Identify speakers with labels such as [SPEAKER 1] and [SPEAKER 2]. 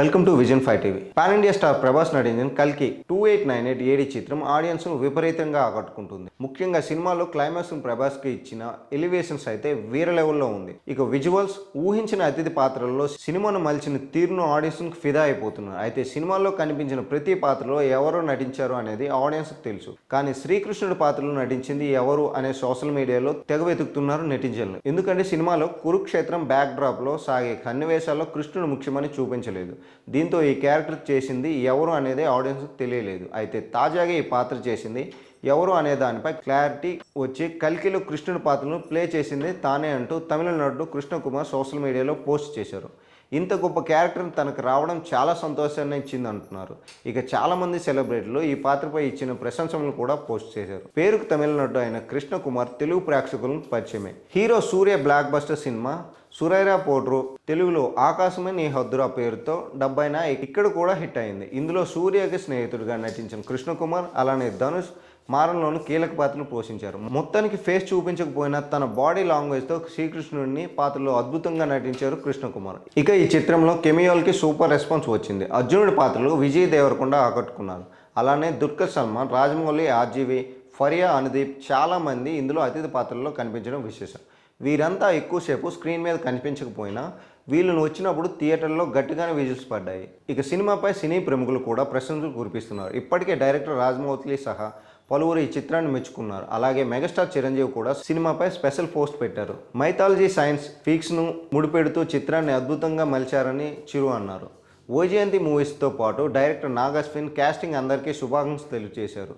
[SPEAKER 1] Welcome to vision five TV. Pan India star Prabhas నటించిన కల్కి two eight nine eight AD చిత్రం ఆడియన్స్ను విపరీతంగా ఆకట్టుకుంటుంది. ముఖ్యంగా సినిమాలో క్లైమాక్స్ ప్రభాస్కి ఇచ్చిన ఎలివేషన్స్ అయితే వేరే లెవెల్లో ఉంది. ఇక విజువల్స్ ఊహించిన అతిథి పాత్రల్లో సినిమాను మలిచిన తీరును ఆడియన్స్కు ఫిదా అయిపోతున్నారు. అయితే సినిమాలో కనిపించిన ప్రతి పాత్రలో ఎవరు నటించారు అనేది ఆడియన్స్కు తెలుసు. కానీ శ్రీకృష్ణుడి పాత్రలో నటించింది ఎవరు అనే సోషల్ మీడియాలో తెగ వెతుకుతున్నారు నెటిజన్లు. ఎందుకంటే సినిమాలో కురుక్షేత్రం బ్యాక్ డ్రాప్లో సాగే కన్నివేశాల్లో కృష్ణుడు ముఖ్యమని చూపించలేదు. దీంతో ఈ క్యారెక్టర్ చేసింది ఎవరు అనేది ఆడియన్స్ తెలియలేదు. అయితే తాజాగా ఈ పాత్ర చేసింది ఎవరు అనే దానిపై క్లారిటీ వచ్చి కల్కిలో కృష్ణుడి పాత్రను ప్లే చేసింది తానే అంటూ తమిళనాడు కృష్ణకుమార్ సోషల్ మీడియాలో పోస్ట్ చేశారు. ఇంత గొప్ప క్యారెక్టర్ తనకు రావడం చాలా సంతోషాన్ని ఇచ్చింది అంటున్నారు ఇక చాలామంది సెలబ్రిటీలు ఈ పాత్రపై ఇచ్చిన ప్రశంసలను కూడా పోస్ట్ చేశారు. పేరుకు తమిళనాడు అయిన కృష్ణ కుమార్ తెలుగు ప్రేక్షకులను పరిచయమే. Hero Suriya blockbuster cinema Soorarai Pottru తెలుగులో ఆకాశమే నీ హద్దురా పేరుతో డబ్బైన ఇక్కడ కూడా హిట్ అయింది. ఇందులో సూర్యకి స్నేహితుడిగా నటించిన కృష్ణకుమార్ అలానే ధనుష్ మారంలోనూ కీలక పాత్రను పోషించారు. మొత్తానికి ఫేస్ చూపించకపోయినా తన బాడీ లాంగ్వేజ్తో శ్రీకృష్ణుడిని పాత్రలో అద్భుతంగా నటించారు కృష్ణకుమార్. ఇక ఈ చిత్రంలో కెమియోల్కి సూపర్ రెస్పాన్స్ వచ్చింది. అర్జునుడి పాత్రలో విజయ్ దేవరకొండ ఆకట్టుకున్నారు. అలానే దుర్గ సల్మాన్ రాజమౌళి ఆర్జీవి ఫరియా అనుదీప్ చాలామంది ఇందులో అతిథి పాత్రల్లో కనిపించడం విశేషం. వీరంతా ఎక్కువసేపు స్క్రీన్ మీద కనిపించకపోయినా వీళ్ళను వచ్చినప్పుడు థియేటర్లో గట్టిగానే విజిల్స్ పడ్డాయి. ఇక సినిమాపై సినీ ప్రముఖులు కూడా ప్రశంసలు కురిపిస్తున్నారు. ఇప్పటికే డైరెక్టర్ రాజమౌత్లి సహా పలువురు ఈ చిత్రాన్ని మెచ్చుకున్నారు. అలాగే మెగాస్టార్ చిరంజీవి కూడా సినిమాపై స్పెషల్ పోస్ట్ పెట్టారు. మైథాలజీ సైన్స్ ఫీక్స్ను ముడిపెడుతూ చిత్రాన్ని అద్భుతంగా మలిచారని చిరు అన్నారు. ఓజయంతి మూవీస్తో పాటు డైరెక్టర్ నాగస్విన్ క్యాస్టింగ్ అందరికీ శుభాకాంక్షలు తెలియజేశారు.